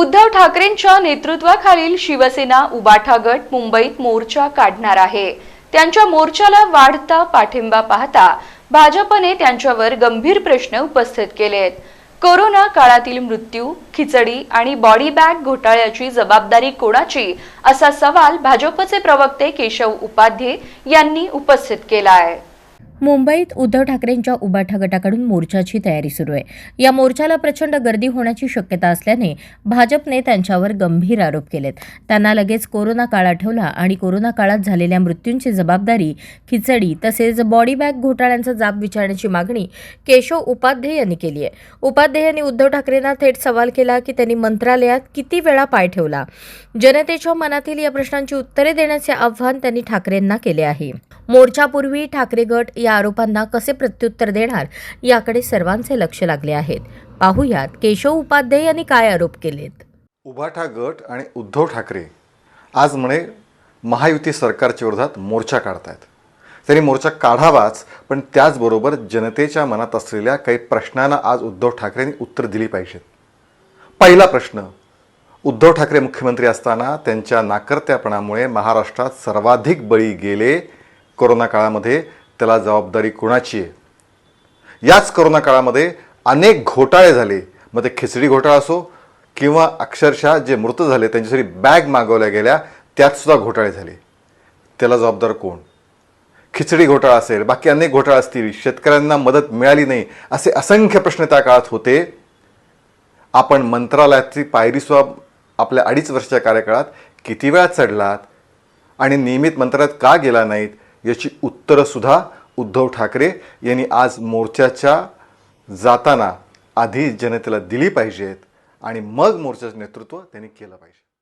उद्धव ठाकरेंच्या नेतृत्वाखालील शिवसेना उबाठा गट मुंबईत मोर्चा काढणार आहे. त्यांच्या मोर्चाला वाढता पाठिंबा पाहता भाजपने त्यांच्यावर गंभीर प्रश्न उपस्थित केलेत. कोरोना काळातील मृत्यू खिचडी आणि बॉडी बॅग घोटाळ्याची जबाबदारी कोणाची असा सवाल भाजपचे प्रवक्ते केशव उपाध्ये यांनी उपस्थित केला आहे मुंबईत उद्धव ठाकरेंच्या उबाठा गटाकडून मोर्चाची तयारी सुरू आहे. या मोर्चाला प्रचंड गर्दी होण्याची शक्यता असल्याने भाजपने त्यांच्यावर गंभीर आरोप केलेत. त्यांना लगेच कोरोना काळ आठवला आणि कोरोना काळात झालेल्या मृत्यूंची जबाबदारी खिचडी तसेच बॉडी बॅग घोटाळ्यांचा जाब विचारण्याची मागणी केशव उपाध्ये यांनी केली आहे. उपाध्ये यांनी उद्धव ठाकरेंना थेट सवाल केला की त्यांनी मंत्रालयात किती वेळा पाय ठेवला? जनतेच्या मनातील या प्रश्नांची उत्तरे देण्याचे आव्हान त्यांनी ठाकरेंना केले आहे. मोर्चापूर्वी ठाकरे गट या आरोपांना कसे प्रत्युत्तर देणार याकडे सर्वांचे लक्ष लागले आहेत. पाहुयात केशव उपाध्ये यांनी काय आरोप केलेत? उभाठा गट आणि उद्धव ठाकरे आज म्हणे महायुती सरकारच्या विरोधात मोर्चा काढतायत. त्यांनी मोर्चा काढावाच पण त्याचबरोबर जनतेच्या मनात असलेल्या काही प्रश्नांना आज उद्धव ठाकरेंनी उत्तर दिली पाहिजेत. पहिला प्रश्न उद्धव ठाकरे मुख्यमंत्री असताना त्यांच्या नाकर्त्यापणामुळे महाराष्ट्रात सर्वाधिक बळी गेले कोरोना काळामध्ये त्याला जबाबदारी कोणाची आहे? याच कोरोना काळामध्ये अनेक घोटाळे झाले. मग ते खिचडी घोटाळा असो किंवा अक्षरशः जे मृत झाले त्यांच्यासाठी बॅग मागवल्या गेल्या त्यात सुद्धा घोटाळे झाले. त्याला जबाबदार कोण? खिचडी घोटाळा असेल बाकी अनेक घोटाळे असतील शेतकऱ्यांना मदत मिळाली नाही असे असंख्य प्रश्न त्या काळात होते. आपण मंत्रालयाची पायरीसुद्धा आपल्या अडीच वर्षाच्या कार्यकाळात किती वेळा चढलात? आणि नियमित मंत्रालयात का गेला नाहीत? याची उत्तरंसुद्धा उद्धव ठाकरे यांनी आज मोर्चाच्या जाताना आधी जनतेला दिली पाहिजेत आणि मग मोर्चाचं नेतृत्व त्यांनी केलं पाहिजे.